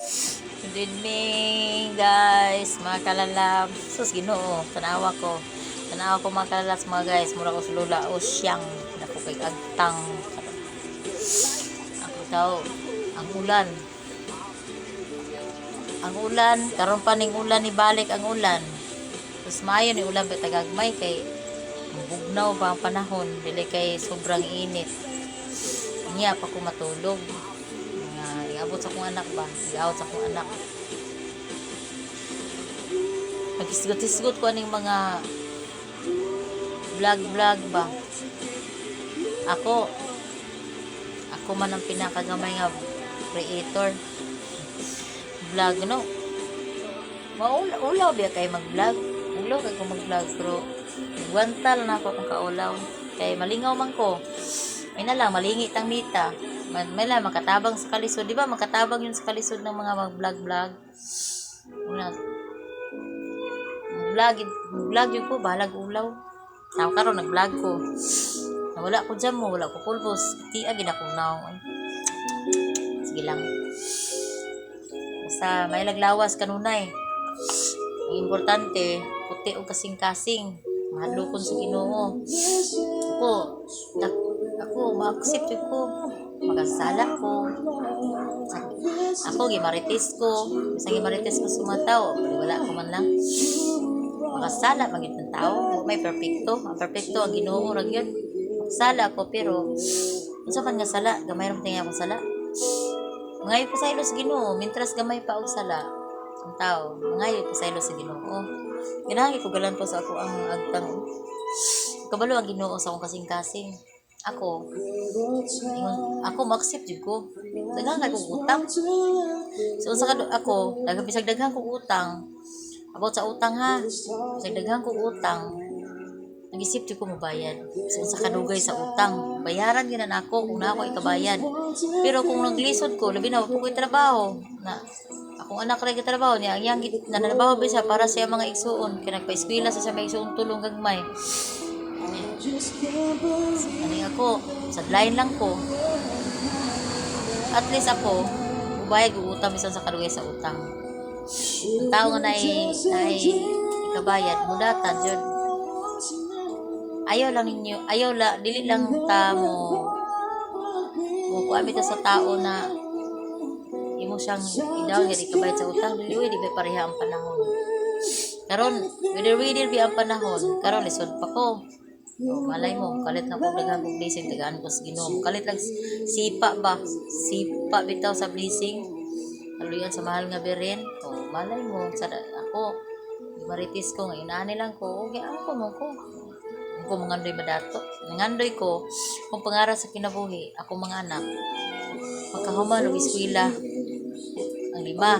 Good evening, guys. Mga kalalab. Sus, ginoo. Tanawa ko. Tanawa ko mga kalalab mga guys. Mura ko sa lula. O siyang. Naku kay agtang. Ako daw. Ang ulan. Ang ulan. Karon pa ning ulan ni balik ang ulan. Tapos mayo ni ulan. Pero tagagmay kay bugnaw pa ang panahon. Dili kay sobrang init. Niya pa ko matulog nga iabot sa akong anak ba? Iabot sa akong anak. Nagisgot-isgot ko aning mga vlog vlog ba? Ako ako man ang pinakagamay nga creator. Vlog no? Maula ulaw biya kay mag vlog ulaw kay ko mag vlog pero nagwantal na ako kung kaulaw. Kay malingaw man ko. May na lang malingi tang mita Lang makatabang sa kalisod. Di ba makatabang yun sa kalisod ng mga mag vlog vlog yun ko balag ulaw. Tao karon nag vlog ko. Wala ko jam mo wala ko pulbos ti agin akong naon sige lang. Basta may laglawas kanunay ang importante puti o kasing-kasing. Mahadlokon sa Ginoo. Ako ako ma-accept ko makasala ko. Ako gimarites ko. Sa gimarites ko tao pero wala ko man lang. Makasala magit ng tao. May perfecto ang perfecto ang Ginoo ra gyud makasala ko pero unsa man nga sala? Gamay ra tingay akong sala. Ngayon pa sa ilo sa Ginoo. Mintras gamay pa og sala. Ang tao ngayon pa sa ilo sa Ginoo. Ganahan ko galan po sa ako ang agtang kabalo ang Ginoo sa akong kasing-kasing ako. Ako ma-accept jud ko. Daghan kay kong utang so sa kado ako daghan bisag daghan kong utang. About sa utang ha? Bisag daghan kong utang. Nag-isip jud ko mobayad so sa kadugay sa utang? Bayaran gyud na ako. Kung na ako ikabayad. Pero kung naglisod ko labi na ko trabaho. Na akong anak rin trabaho niya ang yang na trabaho bisa para sa mga igsuon. Kaya nagpa-eskwela sa sa mga igsuon tulong gagmay ano ako sa line lang ko. At least ako bubayag og utang bisan sa kadugay sa utang. Ang tao nga nay nay ikabayad mudatan jud ayaw lang ninyo ayaw la dili lang ta mo kuha bitaw sa tao na imo siyang idaw gid ikabayad sa utang dili di ba pareha ang panahon. Karon whether whether bi ang panahon. Karon lisod pa ko Oh, malay mo, kalit na kong daghang kong blessing, tagaan ko sa Ginoo. Kalit lang sipa ba? Sipa bitaw sa blessing. Kaluyan sa mahal nga berin. Oh, malay mo, sa ako, maritis ko, nga inani lang ko, okay, ako mo ko. Ako mangandoy madato. Nangandoy ko, kung pangarap sa kinabuhi, ako mga anak, magkahuman o eskwela. Ang lima,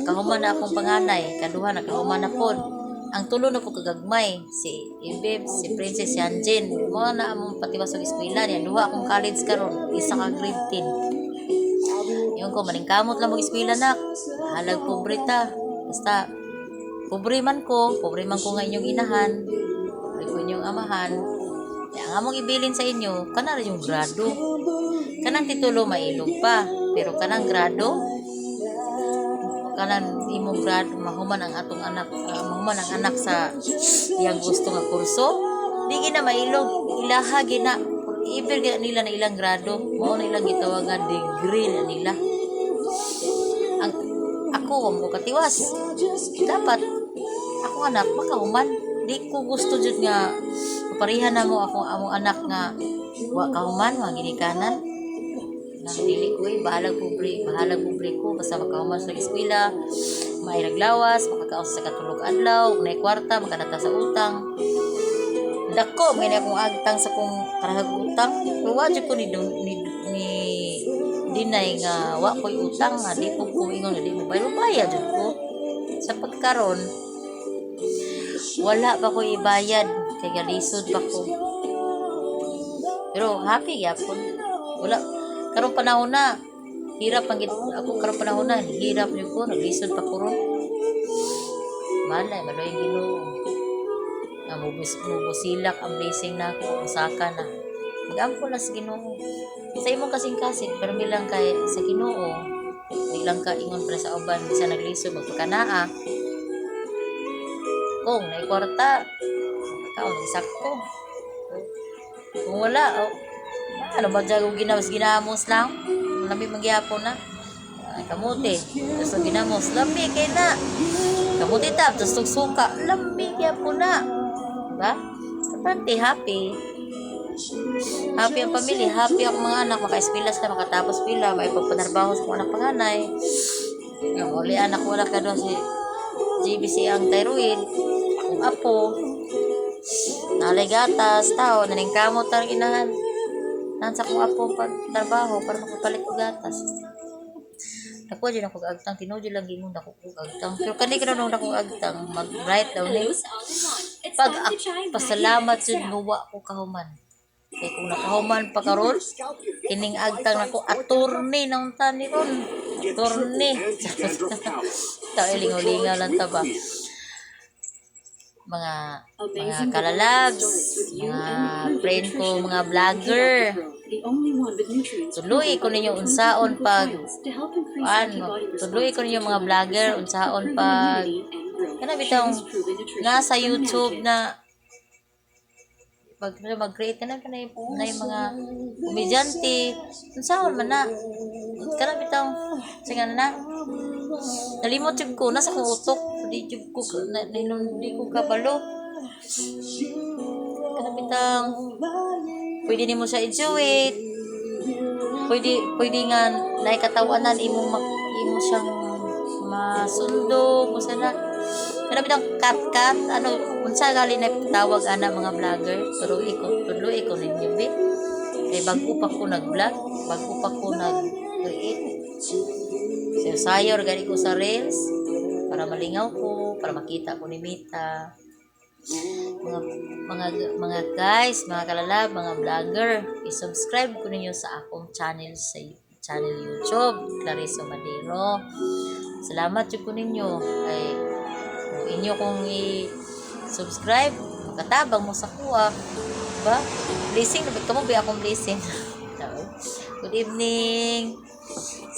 kahuman na akong panganay, kaduha na kahuman na pod ang tulo na po kagagmay si Ibib, si Princess si Anjin mo na among patiwas sa eskwela niya duha akong college karon isa ka grade 10 yung ko maningkamot lang mo eskwela nak. Halag pobre ta. Basta pobre man ko pobre man ko nga inyong inahan pobre ko inyong amahan. Kaya ang among ibilin sa inyo kana rin yung grado. Kanang titulo mailog pa. Pero kanang grado kanan imong grad mahuman ang atong anak ah, mahuman ang anak sa iyang gusto nga kurso. Di gina mailog ilaha gina. Gina nila na ilang grado mao na ilang gitawag degree na nila. Ang ako mo katiwas dapat ako anak makahuman. Di ko gusto jud nga parihan na mo ako among anak nga wa kahuman wa ginikanan nang dili ko eh, bahalag pobre, bahalag pobre ko, basta makahuman sa eskwela, may naglawas, makakaos sa katulog adlaw, may kwarta, makanata sa utang. Dako, may na akong agtang sa kong karahag utang. Pero wadyo ko ni, ni, ni dinay nga wa ko'y utang nga di po ko ingon nga di mo bayad bayad jud ko. Sa pagkaron wala pa ko ibayad kay galisod pa ko. Pero happy gyapon. Wala karong panahon na hirap ang ako karong panahon na hirap niyo ko naglisod pa ko ron. Malay maloy Ginoo. Mubus mubusilak ang blessing na ako usaka na. Nag-ampo na sa Ginoo. Sa imong kasing-kasing pero bilang kay sa Ginoo biglang ka ingon pa sa uban bisa nagliso magpakanaa kung na kwarta kaon sakto kung wala oh, ano ba dyan? Ginawas ginamos lang. Lami magyapon na. Ay, kamuti. Tapos ginamos. Lami kay na. Kamuti tap. Tapos tug suka. Lami gyapon na. Ba? Kapante happy. Happy ang pamilya, happy ang mga anak, maka-espilas na, makatapos pila, may pagpanarbaho sa mga anak panganay. Yung uli anak wala ka doon si GBC ang thyroid, kung apo, nalay gatas, tao, naning kamot ang inahan. Nansa kong apo pag trabaho para makapalit ko gatas. Naku, dyan ako agtang, tinudio lang gingon ako kong agtang. Pero kanina ka nung ako agtang, mag-write daw ni. Pag pasalamat yun, nuwa ko kahuman. Kaya kung nakahuman pa karon, kining agtang nako attorney nang tani ron. Attorney. Tayo lingaw-lingaw lang ta ba. Mga mga kalalabs, mga friend ko, mga vlogger. Tuloy ko ninyo unsaon pag ano, tuloy ko ninyo mga vlogger unsaon pag kana bitang nga sa YouTube na pag mag-create na ka na yung, na yung mga komedyante. Unsaon man na. Kana bitang singa na? Nalimot jud ko nasa ko utok. Di jud ko na, na, di ko kabalo. Kana bitang pwede nimo siya i-duet pwede pwede nga naikatawanan imo mak- imo siyang masundo mo sana. Kana bitang cut cut ano unsa gali na tawag ana mga vlogger? Pero iko tulo iko ninyo bi. Kay bago pa ko nag-vlog bago pa ko nag-create. So sayor gali ko sa reels para malingaw ko para makita ko ni Mita. Mga mga mga guys, mga kalalab, mga vlogger, i-subscribe ko ninyo sa akong channel sa channel YouTube, Clarice Madero. Salamat jud ko ninyo kung inyo kong i-subscribe, makatabang mo sa kuha. Ba? Blessing, nabig ka mo ba akong blessing? Good evening.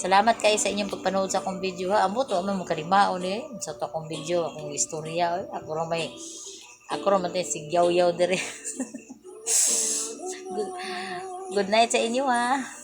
Salamat kayo sa inyong pagpanood sa akong video ha. Amo to, amo mo kalimaon eh. Sa to akong video, akong istorya. Eh. Ako rin may ako rin matay si Yaw Yaw dire. good, good night sa inyo ha.